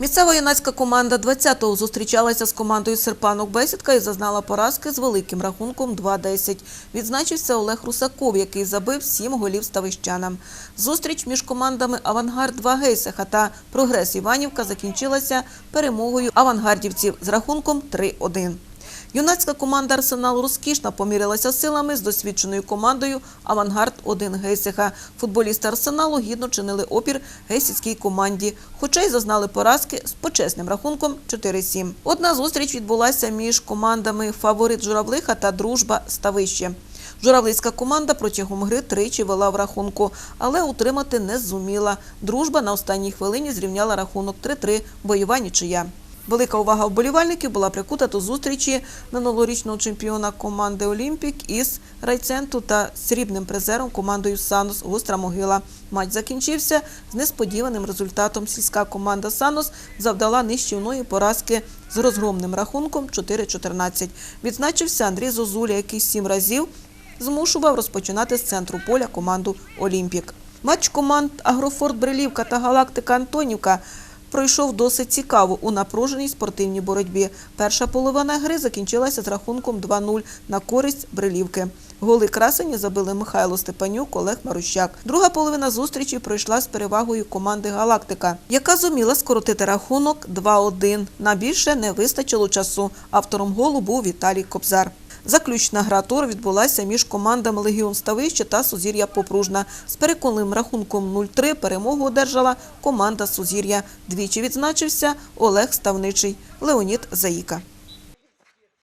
Місцева юнацька команда 20-го зустрічалася з командою Серпанок Бесідка і зазнала поразки з великим рахунком 2-10. Відзначився Олег Русаков, який забив сім голів ставищанам. Зустріч між командами Авангард 2 Гейсеха та Прогрес Іванівка закінчилася перемогою авангардівців з рахунком 3-1. Юнацька команда Арсенал розкішно помірялася силами з досвідченою командою Авангард 1 Гейсеха. Футболісти Арсеналу гідно чинили опір гейсівській команді, хоча й зазнали поразки з почесним рахунком 4-7. Одна зустріч відбулася між командами Фаворит Журавлиха та Дружба Ставище. Журавлицька команда протягом гри тричі вела в рахунку, але утримати не зуміла. Дружба на останній хвилині зрівняла рахунок 3-3, бойова нічия. Велика увага вболівальників була прикута до зустрічі минулорічного чемпіона команди Олімпік із райцентру та срібним призером командою Санос Гостра Могила. Матч закінчився з несподіваним результатом. Сільська команда Санос завдала нищівної поразки з розгромним рахунком 4-14. Відзначився Андрій Зозуля, який сім разів змушував розпочинати з центру поля команду Олімпік. Матч команд Агрофорт Брилівка та Галактика Антонівка пройшов досить цікаво у напруженій спортивній боротьбі. Перша половина гри закінчилася з рахунком 2-0 на користь Брилівки. Голи красені забили Михайло Степанюк, Олег Марущак. Друга половина зустрічі пройшла з перевагою команди Галактика, яка зуміла скоротити рахунок 2-1. На більше не вистачило часу. Автором голу був Віталій Кобзар. Заключна гра тур відбулася між командами Легіон Ставище та Сузір'я Попружна. З переконним рахунком 0-3 перемогу одержала команда Сузір'я. Двічі відзначився Олег Ставничий, Леонід Заїка.